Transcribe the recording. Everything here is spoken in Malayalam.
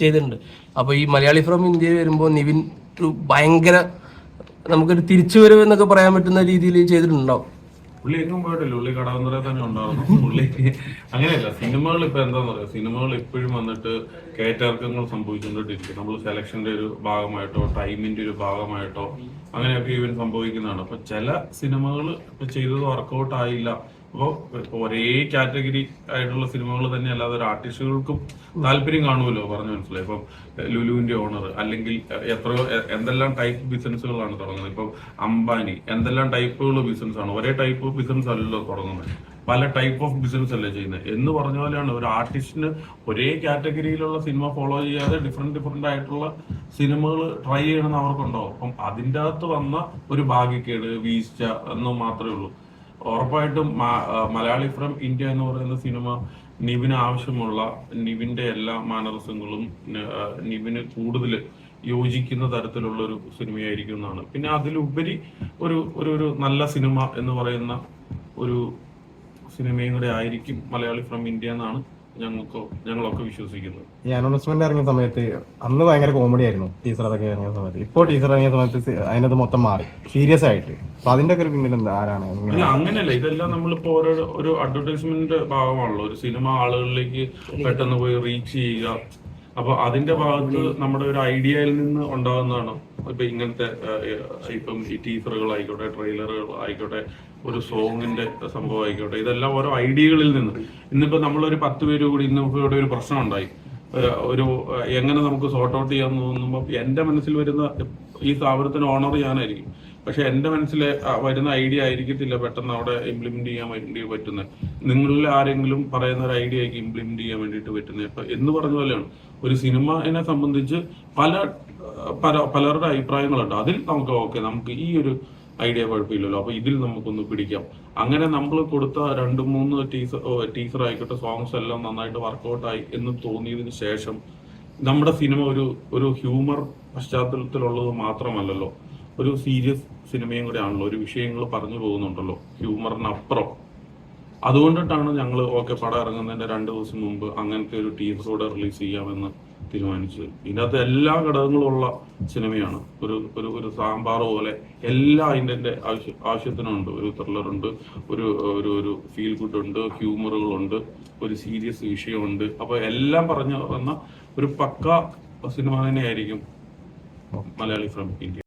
ചെയ്തിട്ടുണ്ട്. അപ്പോൾ ഈ മലയാളി ഫ്രം ഇന്ത്യ വരുമ്പോൾ നിവിൻ ഒരു ഭയങ്കര നമുക്കൊരു തിരിച്ചു വരും എന്നൊക്കെ പറയാൻ പറ്റുന്ന രീതിയിൽ ചെയ്തിട്ടുണ്ടാവും പുള്ളി എങ്ങും പോയിട്ടില്ല. പുള്ളി കടവന്തറ തന്നെ ഉണ്ടായിരുന്നു. പുള്ളി അങ്ങനെയല്ല. സിനിമകൾ ഇപ്പൊ എന്താന്ന് പറയാ സിനിമകൾ ഇപ്പോഴും വന്നിട്ട് കയറ്റിറക്കങ്ങൾ സംഭവിച്ചുകൊണ്ടിരിക്കും നമ്മൾ സെലക്ഷന്റെ ഒരു ഭാഗമായിട്ടോ ടൈമിന്റെ ഒരു ഭാഗമായിട്ടോ അങ്ങനെയൊക്കെ ഇവൻ സംഭവിക്കുന്നതാണ്. അപ്പൊ ചില സിനിമകൾ ഇപ്പൊ ചെയ്തത് വർക്കൗട്ട് ആയില്ല. അപ്പോൾ ഒരേ കാറ്റഗറി ആയിട്ടുള്ള സിനിമകൾ തന്നെ അല്ലാതെ ഒരു ആർട്ടിസ്റ്റുകൾക്കും താല്പര്യം കാണുമല്ലോ പറഞ്ഞു മനസ്സിലായി. ഇപ്പം ലുലുവിന്റെ ഓണർ അല്ലെങ്കിൽ എത്രയോ എന്തെല്ലാം ടൈപ്പ് ബിസിനസ്സുകളാണ് തുടങ്ങുന്നത്. ഇപ്പം അംബാനി എന്തെല്ലാം ടൈപ്പുകൾ ബിസിനസ് ആണ്? ഒരേ ടൈപ്പ് ഓഫ് ബിസിനസ് അല്ലല്ലോ തുടങ്ങുന്നത്. പല ടൈപ്പ് ഓഫ് ബിസിനസ് അല്ലേ ചെയ്യുന്നത്? എന്ന് പറഞ്ഞ പോലെയാണ് ഒരു ആർട്ടിസ്റ്റിന് ഒരേ കാറ്റഗറിയിലുള്ള സിനിമ ഫോളോ ചെയ്യാതെ ഡിഫറെന്റ് ഡിഫറെന്റ് ആയിട്ടുള്ള സിനിമകൾ ട്രൈ ചെയ്യണമെന്ന് അവർക്കുണ്ടാവും അപ്പം അതിന്റെ അകത്ത് വന്ന ഒരു ഭാഗ്യക്കേട് വീഴ്ച എന്ന് മാത്രമേ ഉള്ളൂ. ഉറപ്പായിട്ടും മലയാളി ഫ്രം ഇന്ത്യ എന്ന് പറയുന്ന സിനിമ നിവിന് ആവശ്യമുള്ള നിവിന്റെ എല്ലാ മാനറിസങ്ങളും നിവിന് കൂടുതൽ യോജിക്കുന്ന തരത്തിലുള്ള ഒരു സിനിമയായിരിക്കും എന്നാണ്. പിന്നെ അതിലുപരി ഒരു ഒരു ഒരു നല്ല സിനിമ എന്ന് പറയുന്ന ഒരു സിനിമയും കൂടെ ആയിരിക്കും മലയാളി ഫ്രം ഇന്ത്യ എന്നാണ് ഞങ്ങൾക്ക് ഞങ്ങളൊക്കെ വിശ്വസിക്കുന്നത് ഈ അനൗൺസ്മെന്റ് ഇറങ്ങിയ സമയത്ത് അന്ന് ഭയങ്കര കോമഡി ആയിരുന്നു. ടീച്ചർ അതൊക്കെ ഇറങ്ങിയ സമയത്ത്. ഇപ്പോൾ ടീച്ചർ ഇറങ്ങിയ സമയത്ത് അതിനത് അതിനകത്ത് മൊത്തം മാറി. സീരിയസ് ആയിട്ട്. അപ്പൊ അതിന്റെ ഒക്കെ ഒരു പിന്നിൽ എന്താ? ആരാണ്? അല്ല അങ്ങനെയല്ല. ഇതെല്ലാം നമ്മളിപ്പോ ഓരോ ഒരു അഡ്വർടൈസ്മെന്റ് ഭാഗമാണല്ലോ. ഒരു സിനിമ ആളുകളിലേക്ക് പെട്ടെന്ന് പോയി റീച്ച് ചെയ്യുക. അപ്പൊ അതിന്റെ ഭാഗത്ത് നമ്മുടെ ഒരു ഐഡിയയിൽ നിന്ന് ഉണ്ടാകുന്നതാണ്. ഇപ്പൊ ഇങ്ങനത്തെ ഇപ്പം ഈ ടീസറുകൾ ആയിക്കോട്ടെ ട്രെയിലറുകൾ ആയിക്കോട്ടെ ഒരു സോങ്ങിന്റെ സംഭവം ആയിക്കോട്ടെ ഇതെല്ലാം ഓരോ ഐഡിയകളിൽ നിന്ന്. ഇന്നിപ്പോ നമ്മളൊരു പത്ത് പേര് കൂടി ഇന്ന് ഇവിടെ ഒരു പ്രശ്നം ഉണ്ടായി. ഒരു എങ്ങനെ നമുക്ക് സോർട്ട് ഔട്ട് ചെയ്യാൻ തോന്നുമ്പോൾ എന്റെ മനസ്സിൽ വരുന്ന ഈ സ്ഥാപനത്തിന് ഓണർ ഞാനായിരിക്കും. പക്ഷെ എന്റെ മനസ്സിൽ വരുന്ന ഐഡിയ ആയിരിക്കത്തില്ല പെട്ടെന്ന് അവിടെ ഇംപ്ലിമെന്റ് ചെയ്യാൻ വേണ്ടി പറ്റുന്നത്. നിങ്ങളിൽ ആരെങ്കിലും പറയുന്ന ഒരു ഐഡിയ ആയിരിക്കും ഇംപ്ലിമെന്റ് ചെയ്യാൻ വേണ്ടിയിട്ട് പറ്റുന്നത്. അപ്പൊ എന്ന് പറഞ്ഞ പോലെയാണ്. ഒരു സിനിമയെ സംബന്ധിച്ച് പല പല പലരുടെ അഭിപ്രായങ്ങളുണ്ട്. അതിൽ നമുക്ക് ഓക്കെ നമുക്ക് ഈ ഒരു ഐഡിയ കുഴപ്പമില്ലല്ലോ. അപ്പൊ ഇതിൽ നമുക്കൊന്ന് പിടിക്കാം. അങ്ങനെ നമ്മൾ കൊടുത്ത രണ്ട് മൂന്ന് ടീസർ ടീസർ ആയിക്കോട്ടെ സോങ്സ് എല്ലാം നന്നായിട്ട് വർക്കൗട്ടായി എന്ന് തോന്നിയതിന് ശേഷം നമ്മുടെ സിനിമ ഒരു ഒരു ഹ്യൂമർ പശ്ചാത്തലത്തിലുള്ളത് മാത്രമല്ലല്ലോ. ഒരു സീരിയസ് സിനിമയും കൂടെ ആണല്ലോ. ഒരു വിഷയങ്ങൾ പറഞ്ഞു പോകുന്നുണ്ടല്ലോ. ഹ്യൂമറിനപ്പുറം അതുകൊണ്ടിട്ടാണ് ഞങ്ങൾ ഓക്കെ പടം ഇറങ്ങുന്നതിന്റെ രണ്ട് ദിവസം മുമ്പ് അങ്ങനത്തെ ഒരു ടീസറോടെ റിലീസ് ചെയ്യാമെന്ന് തീരുമാനിച്ചത്. ഇതിനകത്ത് എല്ലാ ഘടകങ്ങളും ഉള്ള സിനിമയാണ് ഒരു ഒരു ഒരു സാമ്പാർ പോലെ എല്ലാ അതിന്റെ ആവശ്യ ആവശ്യത്തിനുണ്ട്. ഒരു ത്രില്ലറുണ്ട് ഒരു ഒരു ഒരു ഫീൽ ഗുഡ് ഉണ്ട് ഹ്യൂമറുകളുണ്ട് ഒരു സീരിയസ് വിഷയമുണ്ട്. അപ്പോൾ എല്ലാം പറഞ്ഞു വന്ന ഒരു പക്ക സിനിമ തന്നെയായിരിക്കും മലയാളി ഫ്രം ഇന്ത്യ